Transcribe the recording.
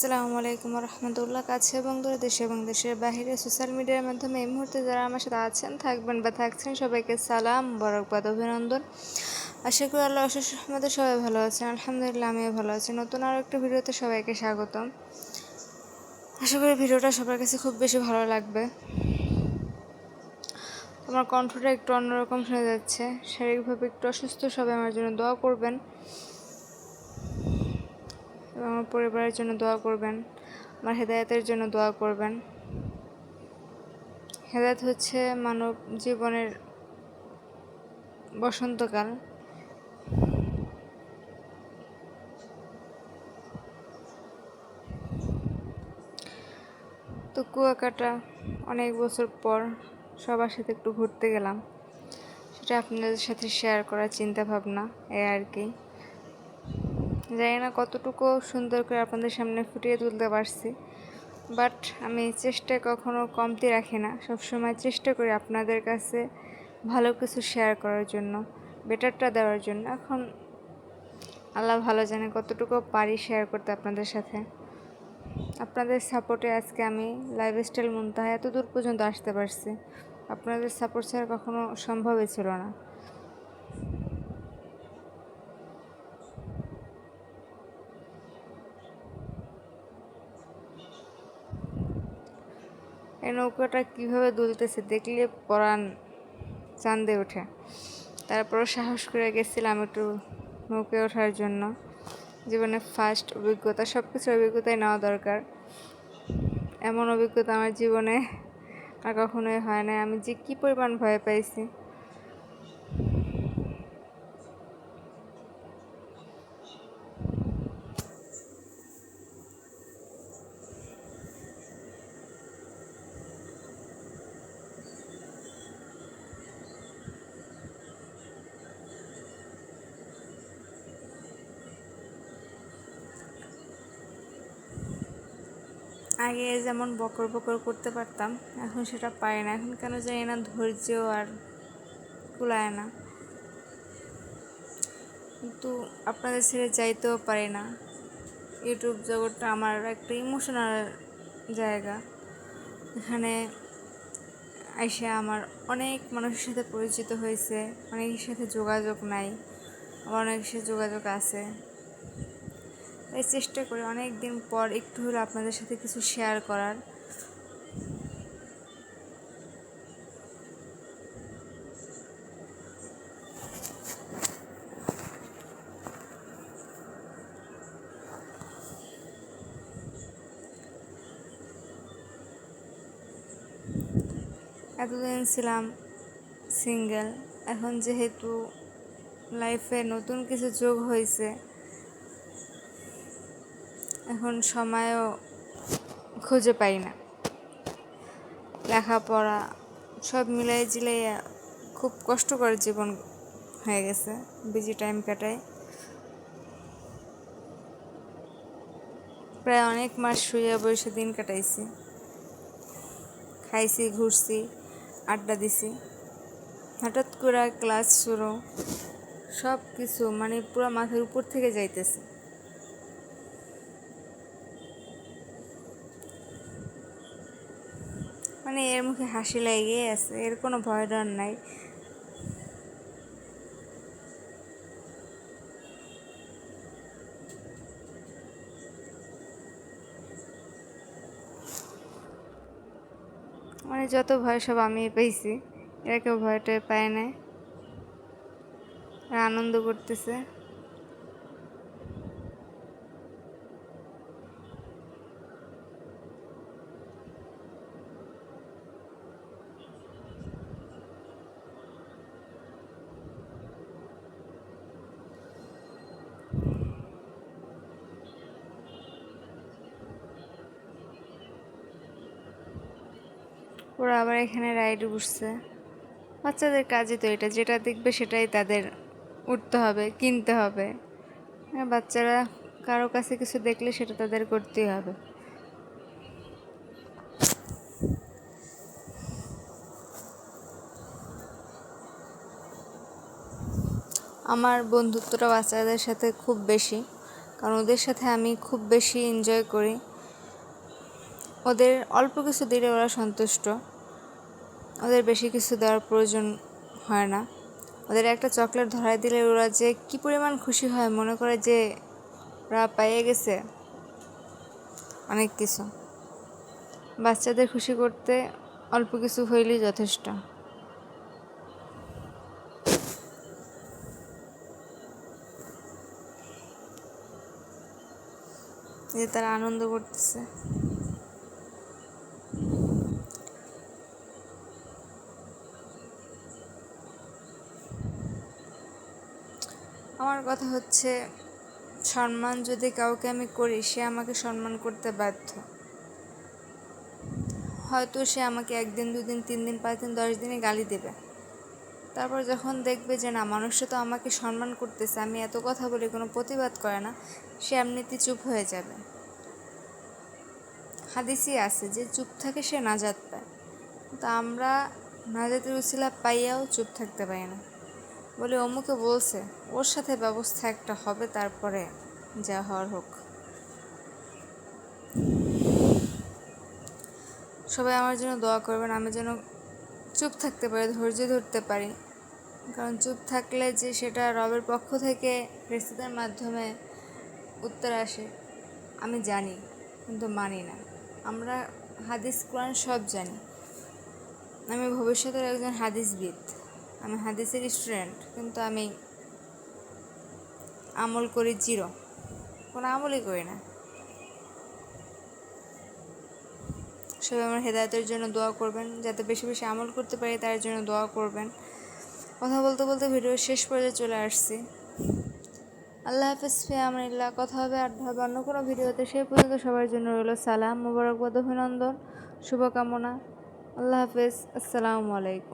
আসসালামু আলাইকুম রহমতুল্লাহ। কাছে এবং দূরে দেশে এবং দেশের বাহিরে সোশ্যাল মিডিয়ার মাধ্যমে এই মুহূর্তে যারা আমার সাথে আছেন, থাকবেন বা থাকছেন, সবাইকে সালাম, বরকবাদ, অভিনন্দন। আশা করি আল্লাহ অশেষ রহমতে সবাই ভালো আছেন। আলহামদুলিল্লাহ, আমিও ভালো আছি। নতুন আরও একটা ভিডিওতে সবাইকে স্বাগতম। আশা করি ভিডিওটা সবার কাছে খুব বেশি ভালো লাগবে। আমার কণ্ঠটা একটু অন্যরকম শোনা যাচ্ছে। শারীরিকভাবে একটু অসুস্থ, সবাই আমার জন্য দোয়া করবেন। আমার পরিবারের জন্য দোয়া করবেন, আমার হেদায়তের জন্য দোয়া করবেন। হেদায়ত হচ্ছে মানব জীবনের বসন্তকাল। তো কুয়াকাটা, অনেক বছর পর সবার সাথে একটু ঘুরতে গেলাম। সেটা আপনাদের সাথে শেয়ার করার চিন্তা ভাবনা এ আর কি। জানি না কতটুকু সুন্দর করে আপনাদের সামনে ফুটিয়ে তুলতে পারছি বাট আমি চেষ্টায় কখনো কমতি রাখি না। সবসময় চেষ্টা করি আপনাদের কাছে ভালো কিছু শেয়ার করার জন্য বেটারটা দেওয়ার জন্য। এখন আল্লাহ ভালো জানে কতটুকু পারি শেয়ার করতে আপনাদের সাথে। আপনাদের সাপোর্টে আজকে আমি লাইফস্টাইল মুনতাহা এত দূর পর্যন্ত আসতে পারছি। আপনাদের সাপোর্ট ছাড়া কখনো সম্ভবই ছিল না। এই নৌকাটা কীভাবে দুলতেছে দেখলে পরাণ চান্দে ওঠে। তারপরও সাহস করে গেছিলাম একটু নৌকে ওঠার জন্য। জীবনে ফার্স্ট অভিজ্ঞতা সব কিছু অভিজ্ঞতাই নেওয়া দরকার। এমন অভিজ্ঞতা আমার জীবনে আর কখনোই হয় না আমি যে কী পরিমাণ ভয় পাইছি। আগে যেমন বকর বকর করতে পারতাম, এখন সেটা পারি না। এখন কেন জানি না ধৈর্য আর কুলায় না। কিন্তু আপনাদের ছেড়ে যাইতেও পারি না। ইউটিউব জগৎটা আমার একটা ইমোশনাল জায়গা। এখানে এসে আমার অনেক মানুষের সাথে পরিচিত হয়েছে, অনেকের সাথে যোগাযোগ নাই, আবার অনেকের সাথে যোগাযোগ আছে। তাই চেষ্টা করি অনেক দিন পর একটু হলে আপনাদের সাথে কিছু শেয়ার করার। এতদিন ছিলাম সিঙ্গেল এখন যেহেতু লাইফে নতুন কিছু যোগ হয়েছে এখন সময়ও খুঁজে পাই না। লেখাপড়া সব মিলাই জিলাই খুব কষ্টকর জীবন হয়ে গেছে বিজি টাইম কাটায়। প্রায় অনেক মাস শুয়ে বসে দিন কাটাইছি। খাইছি, ঘুরছি, আড্ডা দিছি। হঠাৎ করে ক্লাস শুরু সব কিছু মানে পুরো মাথার উপর থেকে যাইতেছে। মানে এর মুখে হাসি লেগে আছে, এর কোনো ভয় ডর নাই। মানে যত ভয় সব আমি পেয়েছি, এরা কেউ ভয়টা পায় না আনন্দ করতেছে। ওরা আবার এখানে রাইড উঠছে বাচ্চাদের কাজই তো এটা, যেটা দেখবে সেটাই তাদের উঠতে হবে, কিনতে হবে। হ্যাঁ বাচ্চারা কারও কাছে কিছু দেখলে সেটা তাদের করতেই হবে। আমার বন্ধুত্বটা বাচ্চাদের সাথে খুব বেশি, কারণ ওদের সাথে আমি খুব বেশি এনজয় করি। ওদের অল্প কিছু দিলে ওরা সন্তুষ্ট। ওদের বেশি কিছু দেওয়ার প্রয়োজন হয় না। ওদের একটা চকলেট ধরাই দিলে ওরা যে কি পরিমাণ খুশি হয়, মনে করে যে ওরা পাইয়ে গেছে। অনেক কিছু। বাচ্চাদের খুশি করতে অল্প কিছু হইলেই যথেষ্ট। যে তারা আনন্দ করতেছে। আমার কথা হচ্ছে, সম্মান যদি কাউকে আমি করি, সে আমাকে সম্মান করতে বাধ্য। হয়তো সে আমাকে একদিন, দুদিন তিন দিন পাঁচ দিন দশ দিনে গালি দেবে। তারপর যখন দেখবে যে, না, মানুষটা তো আমাকে সম্মান করতেছে, আমি এত কথা বলি কোনো প্রতিবাদ করে না, সে এমনিতে চুপ হয়ে যাবে। হাদিসই আছে যে, চুপ থাকে সে নাজাত পায়। তো আমরা নাজাতের উচিলা পাইয়াও চুপ থাকতে পারি না। বলে অমুকে বলছে, ওর সাথে ব্যবস্থা একটা হবে, তারপরে যা হওয়ার হোক। সবাই আমার জন্য দোয়া করবেন, আমি যেন চুপ থাকতে পারি, ধৈর্য ধরতে পারি। কারণ চুপ থাকলে যে সেটা রবের পক্ষ থেকে রেসিদের মাধ্যমে উত্তর আসে, আমি জানি, কিন্তু মানি না। আমরা হাদিস কোরআন সব জানি। আমি ভবিষ্যতের একজন হাদিসবিদ। আমি হাদিসের স্টুডেন্ট কিন্তু আমি আমল করি জিরো। কোনো আমলই করি না। সবাই আমার হেদায়তের জন্য দোয়া করবেন, যাতে বেশি বেশি আমল করতে পারি, তার জন্য দোয়া করবেন। কথা বলতে বলতে ভিডিও শেষ পর্যায়ে চলে আসছি। আল্লাহ হাফিজ ফিয়ামিল্লাহ কথা হবে আর হবে, অন্য কোনো ভিডিওতে। সেই পর্যন্ত সবার জন্য রইল সালাম মোবারকবাদ অভিনন্দন। শুভকামনা। আল্লাহ হাফেজ। আসসালামু আলাইকুম।